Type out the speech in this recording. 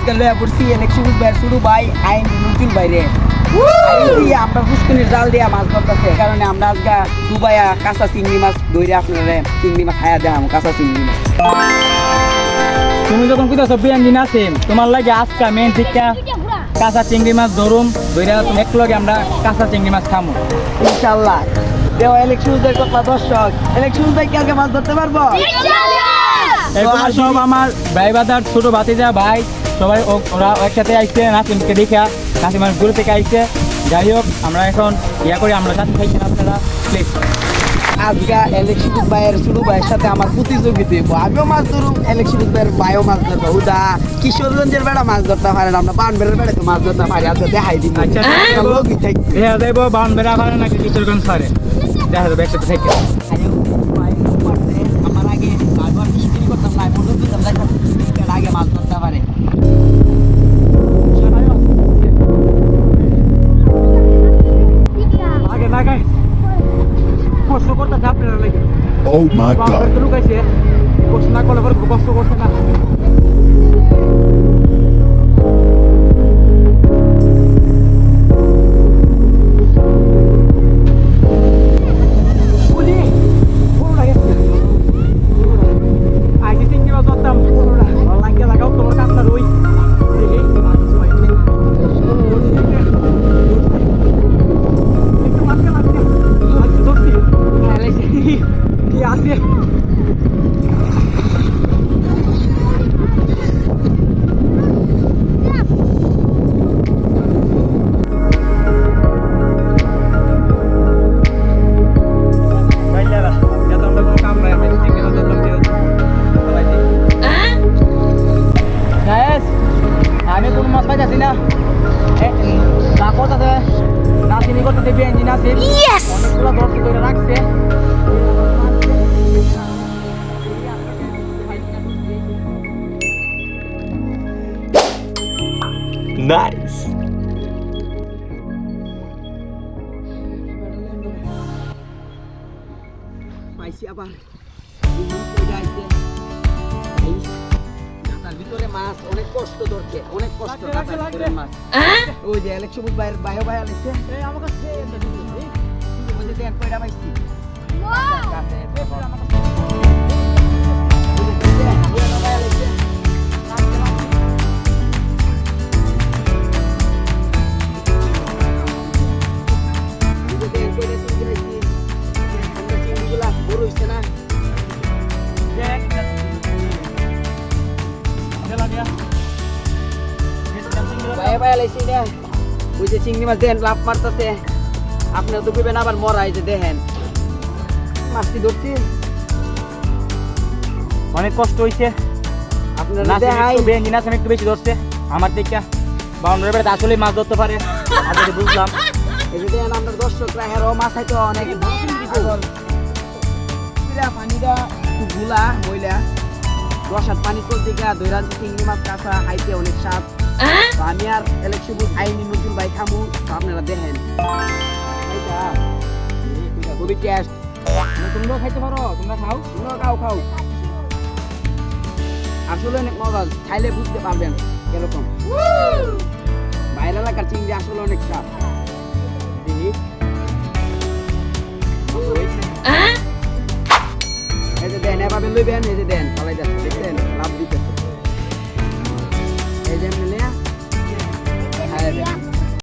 আজকে লয়া পড়ছি ইলেকশন ভাই শুরু ভাই আইন নতুন বাইরে আমরা ফুসকুনির জাল দিয়া মাছ ধরতেছে। কারণে আমরা আজকে দুবাইয়া কাঁচা চিংড়ি মাছ ধরে আপনারা চিংড়ি মাছ খাইয়া দেখাম কাঁচা চিংড়ি মাছ। তুমি যখন কইতাছো বিয়াঙ্গি আছে তোমার লাগে আজকা মেন ঠিকা কাঁচা চিংড়ি মাছ ধরুম ধরে তুমি এক লগে আমরা কাঁচা চিংড়ি মাছ খামো। ইনশাল্লাহ ইলেকশন ভাই কথা দর্শক। ইলেকশন ভাই কি আজকে মাছ ধরতে পারব? সব আমার ভাই বাদার ছোট ভাতিজা ভাই সবাই ওরা একসাথে আইছে নাসিমকে দেখা নাসিম আমার দূর থেকে আইছে। যাই হোক আমরা এখন ইয়া করি আমরা সাথে খাইছেন আপনারা প্লিজ আজকে ভাইয়ের শুরু ভাইয়ের সাথে আমার আমিও মাছ ধরুম ইলেকশন ভাইয়ের ভাইও মাছ ধরবো। উদা কিশোরগঞ্জের বেড়া মাছ ধরতে পারেন আমরা বানবেড়ের বেড়া তো মাছ ধরতে পারি আজকে দেখাই দিন। আচ্ছা, দেখা পারে নাকি কিশোরগঞ্জ পারে। দেখা যাবে একসাথে থেকে। আমার আগে বারবার করতাম না আগে মাছ কষ্ট করতেছে আপনারা লাগে। ও মাই গড কষ্ট না করলে পরে কষ্ট করতে না। কোন মাছ পাইতাছি না না করতেছে না চিনি করতেছে বেঞ্জি না সিন অনেকগুলো দর্শি করে রাখছে Nice. পাইছি আবার কইরা আইছে। এই, গাঁথার ভিতরে মাছ অনেক কষ্ট ধরছে অনেক কষ্ট। মাছ। ওই যে ইলেকশন ভাইয়ের ভাইও ভাই আলাইছে আমার কাছে দেন পাইছি? ভাই ভাই লাইছি না। ওই যে চিংড়ি মাছ দেন লাভ মারতেছে। আপনারা তো কইবেন আবার মরা যে দেখেন। মাছটি ধরছি? অনেক কষ্ট হইছে। আপনারা নাসিম একটু বেঞ্জি নাসিম একটু বেশি ধরছে। আমার দিকে বাউন্ডারি বেড়াতে আসলে মাছ ধরতে পারে। বুঝলাম। এই যে দেখেন আমরা দর্শকরা হেরো মাছ খাইতে অনেক। পাগল। পুরা পানিটা গুলা ময়লা। দশ হাত পানি চিংড়ি মাছ কাঁচা খাইতে অনেক তো আমি আর ইলেকশন আইনি নতুন ভাই খামু আপনারা দেখেন। খুবই টেস্ট তোমরাও খাইতে পারো তোমরা খাও তোমরা খাও খাও। আসলে অনেক মজা খাইলে বুঝতে পারবেন কীরকম বাইরে এলাকার চিংড়ি আসলে অনেক স্বাদ। দেখি। এই যে দেন এভাবে লইবেন এই যে দেন পালাই যাচ্ছে দেখছেন? লাভ দিতেছে। 可以